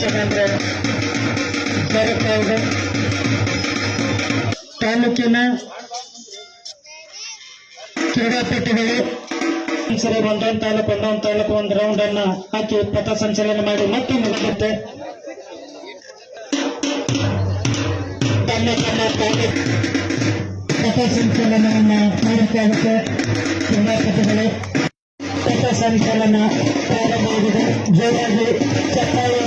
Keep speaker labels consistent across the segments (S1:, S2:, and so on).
S1: ಜರುಗ್ತಾ ಇದೆ. ತಾಲೂಕಿನ ಕ್ರೀಡಾಪಟುಗಳು ಸರಿ ಒಂದೊಂದು ತಾಲೂಕು ಒಂದೊಂದು ತಾಲೂಕು ಒಂದು ರೌಂಡ್ ಅನ್ನ ಹಾಕಿ ಪಥ ಸಂಚಲನ ಮಾಡಿ ಮತ್ತೆ ಮುಗಿಸುತ್ತೆ ತನ್ನ ತನ್ನ ಪಥ ಸಂಚಲನವನ್ನ ಮಾಡಬೇಕಾಗುತ್ತೆ ಕ್ರೀಡಾಪಟುಗಳು ಪಥ ಸಂಚಲನ ಪ್ರಾರಂಭವಾಗಿದೆ. ಜೋರಾಗಿ ಚಪ್ಪಾಳೆಯನ್ನ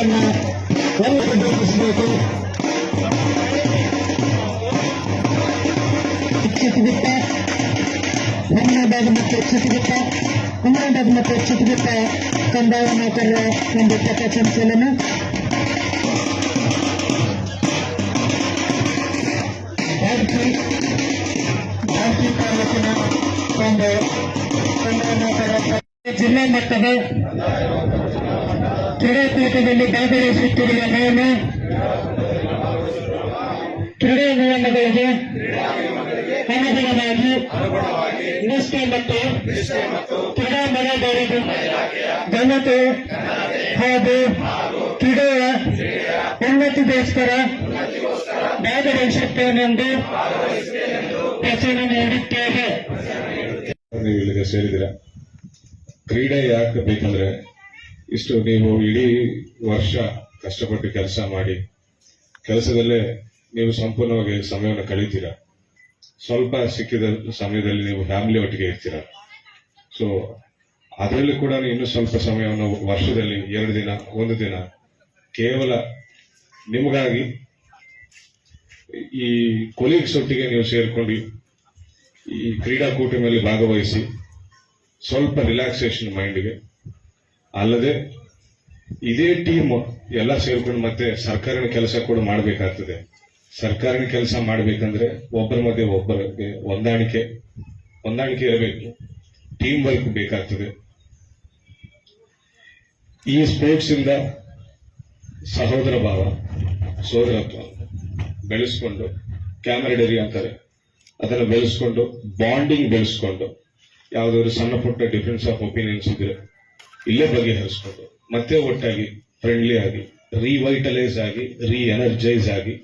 S1: ಕನ್ನಡದ ಮತ್ತು ಚಿತ್ರಗುಪ್ತ ಕನ್ನಡದ ಮತ್ತು ಚಿತ್ರಗುಪ್ತ ಕಂದಾಯ ನೌಕರರ ಒಂದು ಪಥ ಸಂಚಲನ ಬಾಡ್ಕಿ ಬಾಡ್ಕಿ ತಾಲೂಕಿನ ಒಂದು ಕಂದಾಯ ನೌಕರರ ಜಿಲ್ಲಾ ಮಟ್ಟದ ಕ್ರೀಡಾಕೂಟದಲ್ಲಿ ಭಾಗವಹಿಸುತ್ತಿರುವ ನಾನು ಕ್ರೀಡಾ ನಿಯಮಗಳಿಗೆ ಅನುಗುಣವಾಗಿ ನಿಷ್ಠೆ ಮತ್ತು ಕ್ರೀಡಾ ಮನೋಭಾವದ ಘನತೆ ಹಾಗೂ ಕ್ರೀಡೆಯ ಉನ್ನತಿಗೋಸ್ಕರ ಭಾಗವಹಿಸುತ್ತೇನೆಂದು ವಚನ ನೀಡುತ್ತೇವೆ.
S2: ನೀವು ಇಲ್ಲಿಗೆ ಸೇರಿದಿರ ಕ್ರೀಡೆ ಯಾಕೆ ಬೇಕಂದ್ರೆ ಇಷ್ಟು ನೀವು ಇಡೀ ವರ್ಷ ಕಷ್ಟಪಟ್ಟು ಕೆಲಸ ಮಾಡಿ ಕೆಲಸದಲ್ಲೇ ನೀವು ಸಂಪೂರ್ಣವಾಗಿ ಸಮಯವನ್ನು ಕಳೀತೀರಾ? ಸ್ವಲ್ಪ ಸಿಕ್ಕಿದ ಸಮಯದಲ್ಲಿ ನೀವು ಫ್ಯಾಮಿಲಿ ಒಟ್ಟಿಗೆ ಇರ್ತೀರಾ. ಸೊ ಅದರಲ್ಲೂ ಕೂಡ ಇನ್ನು ಸ್ವಲ್ಪ ಸಮಯವನ್ನು ವರ್ಷದಲ್ಲಿ ಎರಡು ದಿನ, ಒಂದು ದಿನ ಕೇವಲ ನಿಮಗಾಗಿ ಈ ಕೊಲೀಗ್ಸ್ ಒಟ್ಟಿಗೆ ನೀವು ಸೇರ್ಕೊಂಡು ಈ ಕ್ರೀಡಾಕೂಟದಲ್ಲಿ ಭಾಗವಹಿಸಿ ಸ್ವಲ್ಪ ರಿಲ್ಯಾಕ್ಸೇಷನ್ ಮೈಂಡ್ಗೆ ಅಲ್ಲದೆ ಇದೇ ಟೀಮ್ ಎಲ್ಲ ಸೇರ್ಕೊಂಡು ಮತ್ತೆ ಸರ್ಕಾರಿನ ಕೆಲಸ ಕೂಡ ಮಾಡಬೇಕಾಗ್ತದೆ. ಸರ್ಕಾರಿನ ಕೆಲಸ ಮಾಡಬೇಕಂದ್ರೆ ಒಬ್ಬರ ಮಧ್ಯೆ ಒಬ್ಬರಿಗೆ ಹೊಂದಾಣಿಕೆ ಹೊಂದಾಣಿಕೆ ಇರಬೇಕು. ಟೀಮ್ ವರ್ಕ್ ಬೇಕಾಗ್ತದೆ. ಈ ಸ್ಪೋರ್ಟ್ಸ್ ಇಂದ ಸಹೋದರ ಭಾವ, ಸೋದರತ್ವ ಬೆಳೆಸ್ಕೊಂಡು ಕ್ಯಾಮರಡರಿ ಅಂತಾರೆ. ಅದನ್ನು ಬೆಳೆಸ್ಕೊಂಡು ಬಾಂಡಿಂಗ್ ಬೆಳೆಸ್ಕೊಂಡು, ಯಾವುದಾದ್ರು ಸಣ್ಣ ಪುಟ್ಟ ಡಿಫ್ರೆನ್ಸ್ ಆಫ್ ಒಪಿನಿಯನ್ಸ್ ಇದ್ರೆ ಇಲ್ಲೇ ಬಗೆಹರಿಸ್ಕೊಂಡು, ಮತ್ತೆ ಒಟ್ಟಾಗಿ ಫ್ರೆಂಡ್ಲಿ ಆಗಿ ರಿವೈಟಲೈಸ್ ಆಗಿ ರೀಎನರ್ಜೈಸ್ ಆಗಿ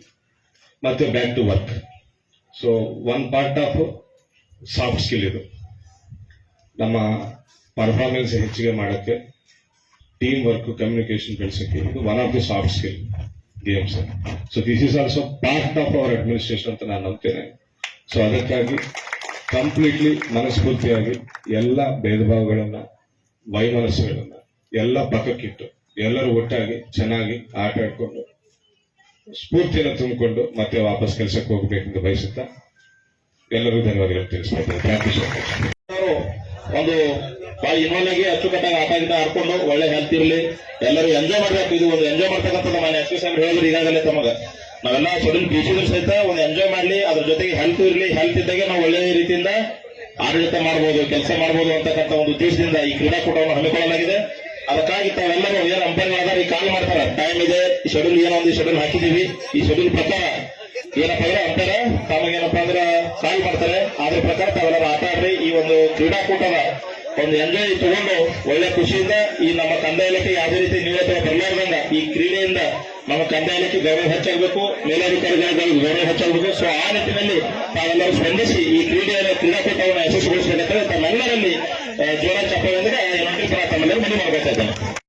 S2: ಮತ್ತೆ back to work so one part of soft skill ಇದು. ನಮ್ಮ ಪರ್ಫಾರ್ಮೆನ್ಸ್ ಹೆಚ್ಚಿಗೆ ಮಾಡೋಕ್ಕೆ ಟೀಮ್ ವರ್ಕ್ ಕಮ್ಯುನಿಕೇಶನ್ ಬೆಳೆಸಕ್ಕೆ ಇದು one of the soft skill games so this is also part of our administration ಅಂತ ನಾನು ನಂಬ್ತೇನೆ. ಸೊ ಅದಕ್ಕಾಗಿ ಕಂಪ್ಲೀಟ್ಲಿ ಮನಸ್ಫೂರ್ತಿಯಾಗಿ ಎಲ್ಲ ಭೇದ ಭಾವಗಳನ್ನ ವೈಮನಸ್ಸುಗಳನ್ನ ಎಲ್ಲ ಪಕ್ಕಕ್ಕಿಟ್ಟು ಎಲ್ಲರೂ ಒಟ್ಟಾಗಿ ಚೆನ್ನಾಗಿ ಆಟ ಆಡ್ಕೊಂಡು ಸ್ಫೂರ್ತಿಯನ್ನು ತುಂಬಿಕೊಂಡು ಮತ್ತೆ ವಾಪಸ್ ಕೆಲಸಕ್ಕೆ ಹೋಗಬೇಕೆಂದು ಬಯಸುತ್ತಾ ಎಲ್ಲರೂ ಧನ್ಯವಾದಗಳು ತಿಳಿಸ್ಬೇಕು ಥ್ಯಾಂಕ್ ಯು ಸೋ ಮಚ್
S3: ಒಂದು ಇನ್ವಾಲ್ವ್ ಆಗಿ ಅಚ್ಚುಕಟ್ಟಾಗಿ ಆಟ ಗಿಟ ಆಡ್ಕೊಂಡು ಒಳ್ಳೆ ಹೆಲ್ತ್ ಇರಲಿ, ಎಲ್ಲರೂ ಎಂಜಾಯ್ ಮಾಡಬೇಕು. ಇದು ಒಂದು ಎಂಜಾಯ್ ಮಾಡ್ತಕ್ಕಂಥ ನಮ್ಮ ಎಸ್ ಸಾಹೇಬ್ ಹೇಳಿದ್ರು ಈಗಾಗಲೇ ತಮಗ. ನಾವೆಲ್ಲ ಸಡನ್ ಬೀಚಿದ್ರು ಸಹಿತ ಒಂದು ಎಂಜಾಯ್ ಮಾಡಲಿ, ಅದ್ರ ಜೊತೆಗೆ ಹೆಲ್ತ್ ಇರಲಿ ಹೆಲ್ತ್ ಇದ್ದಾಗ ನಾವು ಒಳ್ಳೆ ರೀತಿಯಿಂದ ಆಡಳಿತ ಮಾಡಬಹುದು ಕೆಲಸ ಮಾಡಬಹುದು ಅಂತಕ್ಕಂಥ ಒಂದು ಉದ್ದೇಶದಿಂದ ಈ ಕ್ರೀಡಾಕೂಟವನ್ನು ಹಮ್ಮಿಕೊಳ್ಳಲಾಗಿದೆ. ಅದಕ್ಕಾಗಿ ತಾವೆಲ್ಲರೂ ಏನು ಅಂಪೈರ್ಗಳಾದ್ರೆ ಈ ಕಾಲ್ ಮಾಡ್ತಾರ. ಟೈಮ್ ಇದೆ ಈ ಶೆಡ್ಯೂಲ್ ಏನೋ ಒಂದು ಶೆಡ್ಯೂಲ್ ಹಾಕಿದೀವಿ ಈ ಶೆಡ್ಯೂಲ್ ಪ್ರಕಾರ ಏನಪ್ಪಾ ಅಂದ್ರೆ ಅಂತಾರೆ ತಮಗೇನಪ್ಪಾ ಅಂದ್ರೆ ಕಾಲ್ ಮಾಡ್ತಾರೆ. ಅದ್ರ ಪ್ರಕಾರ ತಾವೆಲ್ಲರೂ ಆಟ ಆಡ್ರಿ. ಈ ಒಂದು ಕ್ರೀಡಾಕೂಟದ ಒಂದು ಎಂಜಾಯ್ ತಗೊಂಡು ಒಳ್ಳೆ ಖುಷಿಯಿಂದ ಈ ನಮ್ಮ ಕಂದಾಯ ಇಲಾಖೆ ಯಾವುದೇ ರೀತಿ ನ್ಯೂನತೆ ಬರಲಾರದಂಗ ಈ ಕ್ರೀಡೆಯಿಂದ ನಮ್ಮ ಕಂದಾಯ ಇಲಾಖೆ ಗೌರವ ಹೆಚ್ಚಾಗಬೇಕು, ಮೇಲಾಧಿಕಾರಿಗಳಿಗೆ ಗೌರವ ಹೆಚ್ಚಾಗಬೇಕು. ಸೊ ಆ ನಿಟ್ಟಿನಲ್ಲಿ ತಾವೆಲ್ಲರೂ ಸ್ಪಂದಿಸಿ ಈ ಕ್ರೀಡೆಯ ಕ್ರೀಡಾಕೂಟವನ್ನು ಯಶಸ್ವಿಗೊಳಿಸಬೇಕಾದ್ರೆ ತಮ್ಮೆಲ್ಲರಲ್ಲಿ ಆ, ಜೋರ ಚಪ್ಪಾಳೆಂದ್ರೆ ತಮ್ಮೆಲ್ಲರೂ ಮನೆ ಮಾಡಬೇಕಾಗ್ತದೆ